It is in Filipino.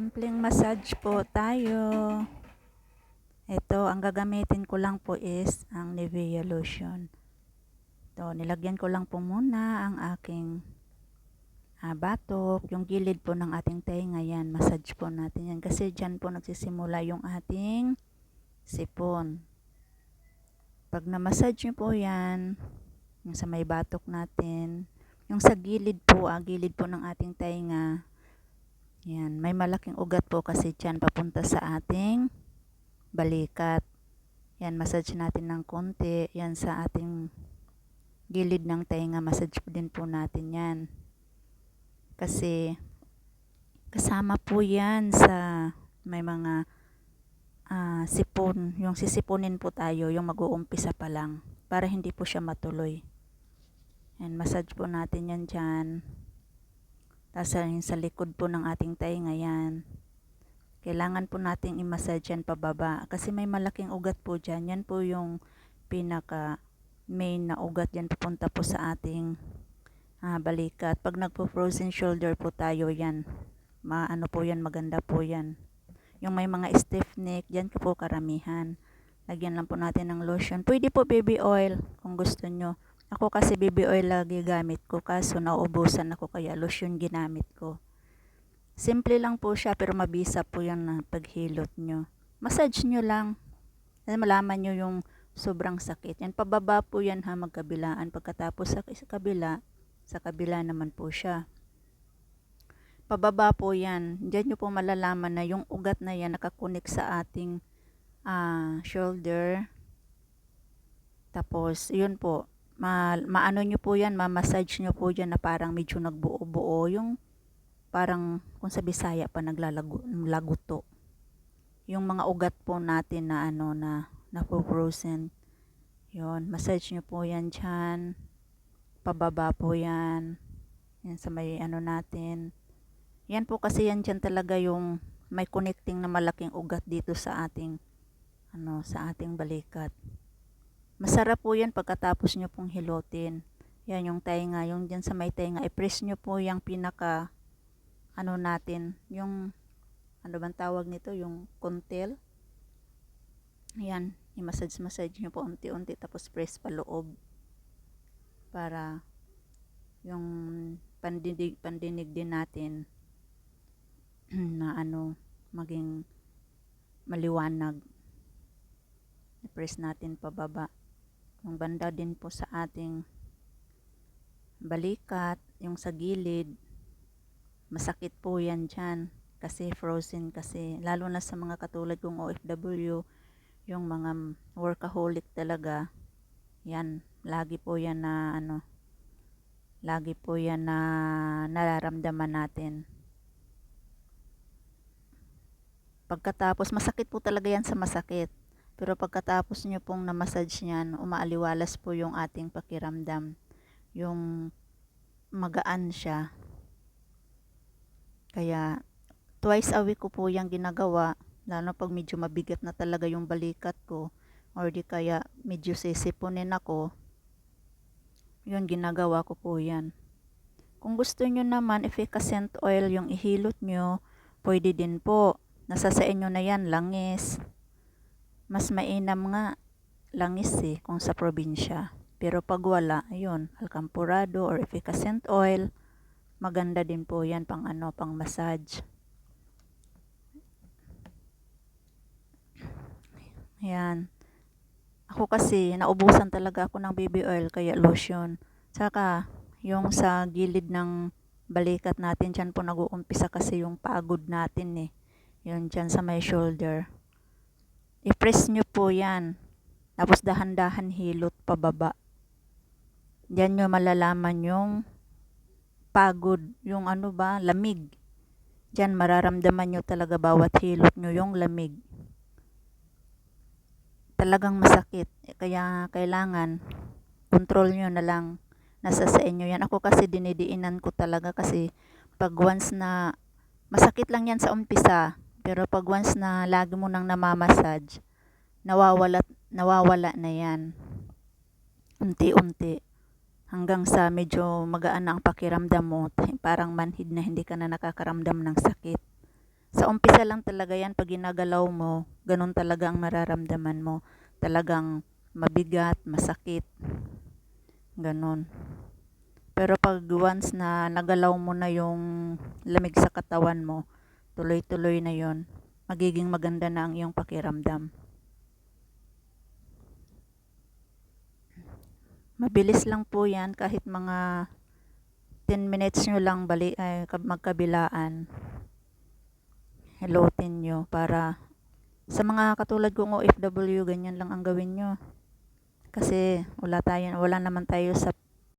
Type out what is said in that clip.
Simpleng massage po tayo. Ito, ang gagamitin ko lang po is ang Nivea lotion. Ito, nilagyan ko lang po muna ang aking ah, batok, yung gilid po ng ating tenga yan. Massage po natin yan. Kasi dyan po nagsisimula yung ating sipon. Pag na-massage nyo po yan, yung sa may batok natin, yung sa gilid po, ah, gilid po ng ating tenga, yan, may malaking ugat po kasi dyan papunta sa ating balikat. Yan, massage natin ng konti. Yan sa ating gilid ng tenga, massage din po natin yan. Kasi kasama po yan sa may mga ah, sipon. Yung sisipunin po tayo, yung mag-uumpisa pa lang para hindi po siya matuloy. Yan, massage po natin yan dyan. Tapos sa likod po ng ating tainga yan. Kailangan po nating i-massage yan pababa. Kasi may malaking ugat po dyan. Yan po yung pinaka main na ugat yan pupunta po sa ating ah, balikat. Pag nagpo-frozen shoulder po tayo yan. Maano po yan, maganda po yan. Yung may mga stiff neck, yan po karamihan. Lagyan lang po natin ng lotion. Pwede po baby oil kung gusto nyo. Ako kasi baby oil lagi gamit ko kaso nauubusan ako kaya lotion ginamit ko. Simple lang po siya pero mabisa po yan na paghilot nyo. Massage nyo lang. Malaman nyo yung sobrang sakit. Yan pababa po yan ha magkabilaan. Pagkatapos sa, sa kabila, sa kabila naman po siya. Pababa po yan. Diyan nyo po malalaman na yung ugat na yan nakakunik sa ating ah, shoulder. Tapos, yun po, ma maano nyo po yan, ma-massage nyo po yan na parang medyo nagbuo-buo yung parang kung sa Bisaya pa naglalaguto. Yung mga ugat po natin na ano na na frozen. Yon, massage nyo po yan dyan. Pababa po yan. Yan sa may ano natin. Yan po kasi yan dyan talaga yung may connecting na malaking ugat dito sa ating ano sa ating balikat. Masarap po yan pagkatapos nyo pong hilutin. Yan yung tenga, yung dyan sa may tenga. I-press nyo po yung pinaka, ano natin, yung, ano bang tawag nito, yung kontil. Yan, i-massage-massage nyo po unti-unti tapos press pa loob. Para yung pandinig, pandinig din natin na ano, maging maliwanag. I-press natin pababa yung banda din po sa ating balikat, yung sa gilid, masakit po yan dyan kasi frozen kasi. Lalo na sa mga katulad kong OFW yung mga workaholic talaga yan, lagi po yan na ano lagi po yan na nararamdaman natin. Pagkatapos masakit po talaga yan sa masakit pero pagkatapos nyo pong na-massage niyan, umaaliwalas po yung ating pakiramdam. Yung magaan siya. Kaya twice a week ko po yung ginagawa. Lalo pag medyo mabigat na talaga yung balikat ko. Or di kaya medyo sisipunin ako. Yun, ginagawa ko po yan. Kung gusto nyo naman, efficacent oil yung ihilot nyo, pwede din po. Nasa sa inyo na yan, langis mas mainam nga langis eh kung sa probinsya. Pero pag wala, ayun, alcampurado or efficacent oil, maganda din po yan pang ano, pang massage. Ayan. Ako kasi, naubusan talaga ako ng baby oil, kaya lotion. Saka, yung sa gilid ng balikat natin, dyan po nag-uumpisa kasi yung pagod natin eh. Yun, dyan sa may shoulder i-press nyo po yan. Tapos dahan-dahan hilot pababa. Diyan nyo malalaman yung pagod, yung ano ba, lamig. Diyan mararamdaman nyo talaga bawat hilot nyo yung lamig. Talagang masakit. Kaya kailangan control nyo na lang. Nasa sa inyo yan. Ako kasi dinidiinan ko talaga kasi pag once na masakit lang yan sa umpisa, pero pag once na lagi mo nang namamassage, nawawala, nawawala na yan. Unti-unti. Hanggang sa medyo magaan na ang pakiramdam mo, parang manhid na hindi ka na nakakaramdam ng sakit. Sa umpisa lang talaga yan, pag ginagalaw mo, ganun talaga ang mararamdaman mo. Talagang mabigat, masakit. Ganun. Pero pag once na nagalaw mo na yung lamig sa katawan mo, tuloy-tuloy na yon magiging maganda na ang iyong pakiramdam. Mabilis lang po yan kahit mga 10 minutes nyo lang bali, ay, kab- magkabilaan. Helotin nyo para sa mga katulad kong OFW, ganyan lang ang gawin nyo. Kasi wala tayo, wala naman tayo sa